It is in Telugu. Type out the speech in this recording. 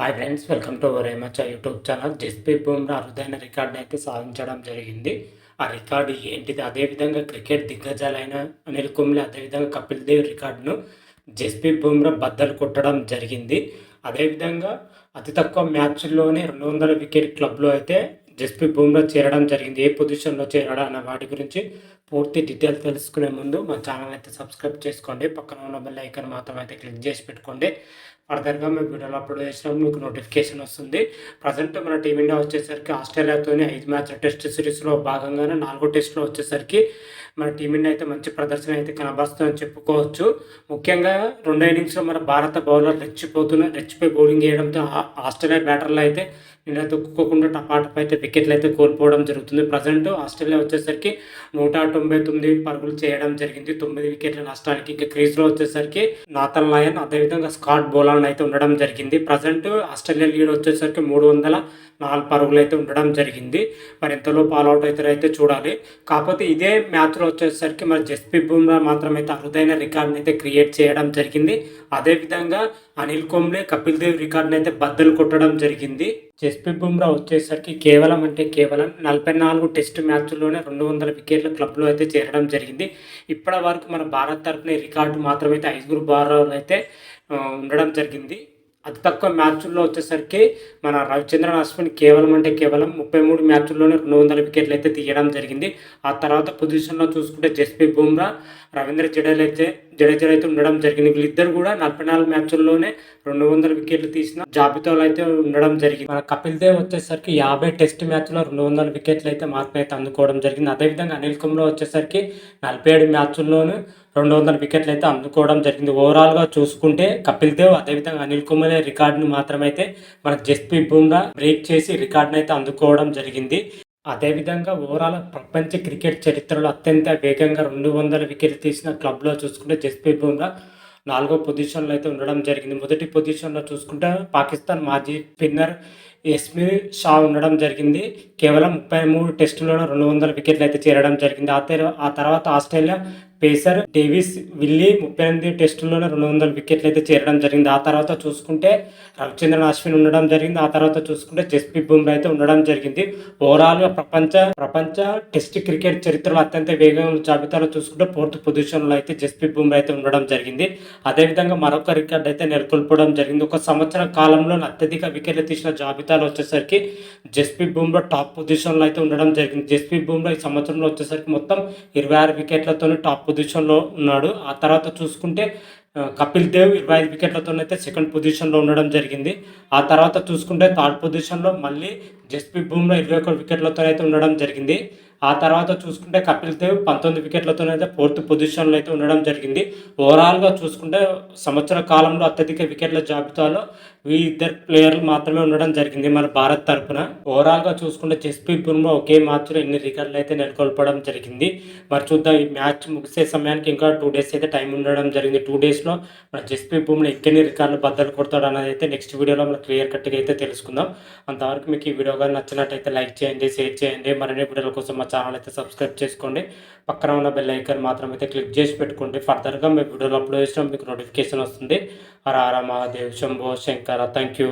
హాయ్ ఫ్రెండ్స్ వెల్కమ్ టు రేమచ యూట్యూబ్ ఛానల్ జస్ప్రీత్ బుమ్రా అరుదైన రికార్డు అయితే సాధించడం జరిగింది. ఆ రికార్డు ఏంటిది? అదేవిధంగా క్రికెట్ దిగ్గజాలైన అనిల్ కుంబ్లే అదేవిధంగా కపిల్ దేవ్ రికార్డును జస్ప్రీత్ బుమ్రా బద్దలు కొట్టడం జరిగింది. అదేవిధంగా అతి తక్కువ మ్యాచ్ల్లోనే రెండు వందల వికెట్ క్లబ్లో అయితే జస్ప్రీత్ బుమ్రా చేరడం జరిగింది. ఏ పొజిషన్లో చేరడా అన్న వాటి గురించి పూర్తి డీటెయిల్స్ తెలుసుకునే ముందు మా ఛానల్ అయితే సబ్స్క్రైబ్ చేసుకోండి. పక్కన ఉన్న బెల్ ఐకాన్ మాత్రం అయితే క్లిక్ చేసి పెట్టుకోండి. ఫర్దర్గా మేము వీడియోలు అప్లోడ్ చేసినప్పుడు మీకు నోటిఫికేషన్ వస్తుంది. ప్రజెంట్ మన టీమిండియా వచ్చేసరికి ఆస్ట్రేలియాతోనే ఐదు మ్యాచ్ టెస్ట్ సిరీస్లో భాగంగానే నాలుగో టెస్ట్లో వచ్చేసరికి మన టీమిండియా అయితే మంచి ప్రదర్శన అయితే కనబరుస్తుందని చెప్పుకోవచ్చు. ముఖ్యంగా రెండో ఇన్నింగ్స్లో మన భారత బౌలర్ రెచ్చిపోతున్న రెచ్చిపోయి బౌలింగ్ చేయడంతో ఆస్ట్రేలియా బ్యాటర్లు అయితే నిన్న తొక్కుకోకుండా టపాటప్ అయితే వికెట్లు అయితే కోల్పోవడం జరుగుతుంది. ప్రజెంట్ ఆస్ట్రేలియా వచ్చేసరికి నూట తొంభై తొమ్మిది పరుగులు చేయడం జరిగింది. తొమ్మిది వికెట్ల నష్టానికి ఇంకా క్రీజ్లో వచ్చేసరికి నాథన్ లయన్ అదేవిధంగా స్కాట్ బోలాన్ అయితే ఉండడం జరిగింది. ప్రజెంట్ ఆస్ట్రేలియా లీడ్ వచ్చేసరికి మూడు వందల నాలుగు పరుగులు అయితే ఉండడం జరిగింది. మరి ఎంతలో పాల్అవుట్ అవుతారో అయితే చూడాలి. కాకపోతే ఇదే మ్యాచ్లో వచ్చేసరికి మరి జస్ప్రీత్ బుమ్రా మాత్రం అయితే అరుదైన రికార్డ్ని అయితే క్రియేట్ చేయడం జరిగింది. అదేవిధంగా అనిల్ కుంబ్లే కపిల్ దేవ్ రికార్డ్ని అయితే బద్దలు కొట్టడం జరిగింది. జస్ప్రీత్ బుమ్రా వచ్చేసరికి కేవలం అంటే కేవలం నలభై నాలుగు టెస్ట్ మ్యాచ్ల్లోనే రెండు వందల వికెట్ల క్లబ్లో అయితే చేరడం జరిగింది. ఇప్పటి వరకు మన భారత్ తరఫున రికార్డు మాత్రమైతే ఐదుగురు బారాలు అయితే ఉండడం జరిగింది. అతి తక్కువ మ్యాచ్ల్లో వచ్చేసరికి మన రవిచంద్రన్ అశ్విన్ కేవలం అంటే కేవలం ముప్పై మూడు మ్యాచ్ల్లోనే రెండు వందల వికెట్లు అయితే తీయడం జరిగింది. ఆ తర్వాత పొజిషన్లో చూసుకుంటే జస్ప్రీత్ బుమ్రా రవీంద్ర జడేజా అయితే జడేజా అయితే ఉండడం జరిగింది. వీళ్ళిద్దరు కూడా నలభై నాలుగు మ్యాచ్ల్లోనే రెండు వందల వికెట్లు తీసిన జాబితాలో అయితే ఉండడం జరిగింది. మన కపిల్ దేవ్ వచ్చేసరికి యాభై టెస్ట్ మ్యాచ్లో రెండు వందల వికెట్లు అయితే మార్పు అయితే అందుకోవడం జరిగింది. అదేవిధంగా అనిల్ కుమార్ వచ్చేసరికి నలభై ఏడు మ్యాచ్ల్లోనూ రెండు వందల వికెట్లు అయితే అందుకోవడం జరిగింది. ఓవరాల్గా చూసుకుంటే కపిల్ దేవ్ అదేవిధంగా అనిల్ కుమార్ రికార్డును మాత్రమైతే మన జస్ప్రీత్ బుమ్రా బ్రేక్ చేసి రికార్డును అయితే అందుకోవడం జరిగింది. అదేవిధంగా ఓవరాల్ ప్రపంచ క్రికెట్ చరిత్రలో అత్యంత వేగంగా రెండు వందల వికెట్లు తీసిన క్లబ్లో చూసుకుంటే జస్ప్రీత్ బుమ్రా నాలుగో పొజిషన్లో అయితే ఉండడం జరిగింది. మొదటి పొజిషన్లో చూసుకుంటే పాకిస్తాన్ మాజీ స్పిన్నర్ ఎస్మి షా ఉండడం జరిగింది. కేవలం ముప్పై మూడు టెస్టులలో రెండు వందల వికెట్లు అయితే చేరడం జరిగింది. ఆ ఆ తర్వాత ఆస్ట్రేలియా పేసర్ డేవిస్ విల్లి ముప్పై ఎనిమిది టెస్టుల్లోనే రెండు వందల వికెట్లు అయితే చేరడం జరిగింది. ఆ తర్వాత చూసుకుంటే రవిచంద్రన్ అశ్విన్ ఉండడం జరిగింది. ఆ తర్వాత చూసుకుంటే జస్ప్రీత్ బుమ్రా అయితే ఉండడం జరిగింది. ఓవరాల్గా ప్రపంచ ప్రపంచ టెస్ట్ క్రికెట్ చరిత్రలో అత్యంత వేగంగా జాబితాలో చూసుకుంటే ఫోర్త్ పొజిషన్లో అయితే జస్ప్రీత్ బుమ్రా అయితే ఉండడం జరిగింది. అదేవిధంగా మరొక రికార్డ్ అయితే నెలకొల్పడం జరిగింది. ఒక సంవత్సర కాలంలో అత్యధిక వికెట్లు తీసిన జాబితాలో వచ్చేసరికి జస్ప్రీత్ బుమ్రా టాప్ పొజిషన్లో అయితే ఉండడం జరిగింది. జస్ప్రీత్ బుమ్రా ఈ సంవత్సరంలో వచ్చేసరికి మొత్తం ఇరవై ఆరు వికెట్లతో టాప్ పొజిషన్లో ఉన్నాడు. ఆ తర్వాత చూసుకుంటే కపిల్ దేవ్ ఇరవై ఐదు వికెట్లతోనైతే సెకండ్ పొజిషన్లో ఉండడం జరిగింది. ఆ తర్వాత చూసుకుంటే థర్డ్ పొజిషన్లో మళ్ళీ జస్ప్రీత్ బుమ్రా ఇరవై ఒక వికెట్లతో అయితే ఉండడం జరిగింది. ఆ తర్వాత చూసుకుంటే కపిల్ దేవ్ పంతొమ్మిది వికెట్లతోనైతే ఫోర్త్ పొజిషన్లో అయితే ఉండడం జరిగింది. ఓవరాల్గా చూసుకుంటే సంవత్సర కాలంలో అత్యధిక వికెట్ల జాబితాలో ఈ ఇద్దరు ప్లేయర్లు మాత్రమే ఉండడం జరిగింది మన భారత్ తరఫున ఓవరాల్గా చూసుకుంటే జస్ప్రీత్ బుమ్రా ఒకే మ్యాచ్లో ఎన్ని రికార్డులు అయితే నెలకొల్పడం జరిగింది. మరి చూద్దాం ఈ మ్యాచ్ ముగిసే సమయానికి ఇంకా టూ డేస్ అయితే టైం ఉండడం జరిగింది. టూ డేస్లో మన జస్ప్రీత్ బుమ్రా ఎన్ని రికార్డులు బద్దలు కొడతాడు అనేది అయితే నెక్స్ట్ వీడియోలో మనం క్లియర్ కట్గా అయితే తెలుసుకుందాం. అంతవరకు మీకు ఈ వీడియో కానీ నచ్చినట్టయితే లైక్ చేయండి షేర్ చేయండి. మరిన్ని వీడియోల కోసం ఛానల్ అయితే సబ్స్క్రైబ్ చేసుకోండి. పక్కన ఉన్న బెల్ ఐకన్ మాత్రం అయితే క్లిక్ చేసి పెట్టుకోండి. ఫర్దర్గా మీ వీడియోలు అప్లోడ్ చేసినా మీకు నోటిఫికేషన్ వస్తుంది. Hara Hara Mahadev Shambho Shankara thank you